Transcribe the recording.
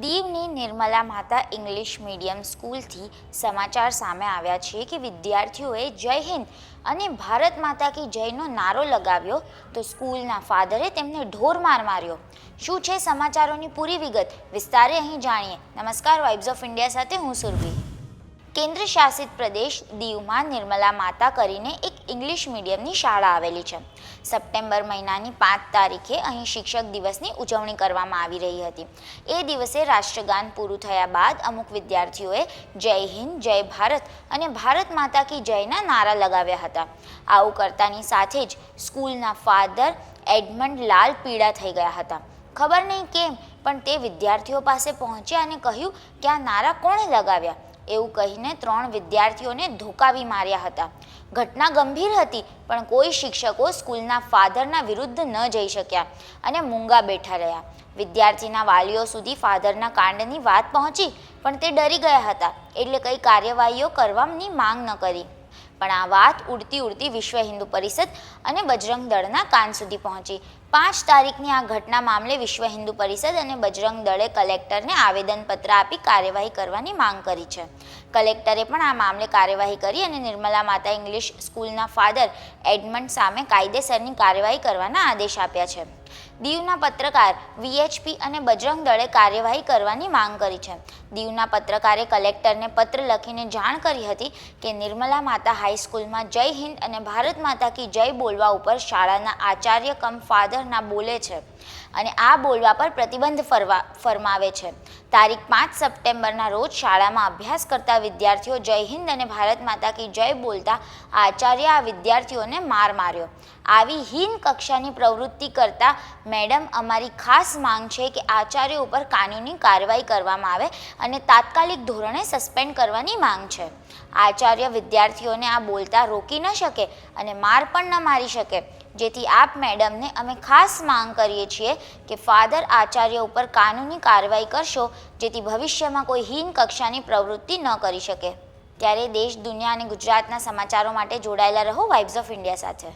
દીવની નિર્મલા માતા English medium સ્કૂલથી સમાચાર સામે આવ્યા છે કે વિદ્યાર્થીઓએ જય હિન્દ અને ભારત માતા કી જયનો નારો લગાવ્યો તો સ્કૂલના ફાધરે તેમને ઢોર માર માર્યો. શું છે સમાચારોની પૂરી વિગત? વિસ્તારે અહીં જાણીએ. નમસ્કાર વાઇબ્સ ઓફ ઇન્ડિયા સાથે હું સુરભી. કેન્દ્ર શાસિત પ્રદેશ દીવમાં નિર્મલા માતા કરીને એક ઇંગ્લિશ મીડિયમની શાળા આવેલી છે. સપ્ટેમ્બર મહિનાની પાંચ તારીખે અહીં શિક્ષક દિવસની ઉજવણી કરવામાં આવી રહી હતી. એ દિવસે રાષ્ટ્રગાન પૂરું થયા બાદ અમુક વિદ્યાર્થીઓએ જય હિન્દ, જય ભારત અને ભારત માતા કી જયના નારા લગાવ્યા હતા. આવું કરતાની સાથે જ સ્કૂલના ફાધર એડમંડ લાલ પીડા થઈ ગયા હતા. ખબર નહીં કેમ, પણ તે વિદ્યાર્થીઓ પાસે પહોંચ્યા અને કહ્યું કે આ નારા કોણે લગાવ્યા? એવું કહીને ત્રણ વિદ્યાર્થીઓને ધોકાવી માર્યા હતા. ઘટના ગંભીર હતી, પણ કોઈ શિક્ષકો સ્કૂલના ફાધરના વિરુદ્ધ ન જઈ શક્યા અને મૂંગા બેઠા રહ્યા. વિદ્યાર્થીના વાલીઓ સુધી ફાધરના કાંડની વાત પહોંચી, પણ તે ડરી ગયા હતા, એટલે કંઈ કાર્યવાહીઓ કરવાની માંગ ન કરી. પણ આ વાત ઉડતી ઉડતી વિશ્વ હિન્દુ પરિષદ અને બજરંગ દળના કાન સુધી પહોંચી. પાંચ તારીખની આ ઘટના મામલે વિશ્વ હિન્દુ પરિષદ અને બજરંગ દળે કલેક્ટરને આવેદનપત્ર આપી કાર્યવાહી કરવાની માંગ કરી છે. કલેક્ટરે પણ આ મામલે કાર્યવાહી કરી અને નિર્મલા માતા ઇંગ્લિશ સ્કૂલના ફાધર એડમંડ સામે કાયદેસરની કાર્યવાહી કરવાના આદેશ આપ્યા છે. દીવના પત્રકાર વીએચપી અને બજરંગ દળે કાર્યવાહી કરવાની માંગ કરી છે. દીવના પત્રકારે કલેક્ટરને પત્ર લખીને જાણ કરી હતી કે નિર્મલા માતા હાઈસ્કૂલમાં જય હિન્દ અને ભારત માતા કી જય બોલવા ઉપર શાળાના આચાર્ય કમ ફાધરના બોલે છે. અને આ બોલવા પર પ્રતિબંધ ફરવા ફરમાવે છે. તારીખ પાંચ સપ્ટેમ્બરના રોજ શાળામાં અભ્યાસ કરતા વિદ્યાર્થીઓ જય હિન્દ અને ભારત માતા કી જય બોલતા આચાર્ય આ વિદ્યાર્થીઓને માર માર્યો. આવી હીન કક્ષાની પ્રવૃત્તિ કરતા મેડમ, અમારી ખાસ માંગ છે કે આચાર્ય ઉપર કાનૂની કાર્યવાહી કરવામાં આવે અને તાત્કાલિક ધોરણે સસ્પેન્ડ કરવાની માંગ છે. આચાર્ય વિદ્યાર્થીઓને આ બોલતા રોકી ન શકે અને માર પણ ન મારી શકે. જેથી આપ મેડમને અમે ખાસ માંગ કરીએ છીએ કે ફાધર આચાર્ય ઉપર કાનૂની કાર્યવાહી કરશો, જેથી ભવિષ્યમાં કોઈ હીન કક્ષાની પ્રવૃત્તિ ન કરી શકે. ત્યારે દેશ, દુનિયા અને ગુજરાતના સમાચારો માટે જોડાયેલા રહો વાઇબ્સ ઓફ ઇન્ડિયા સાથે.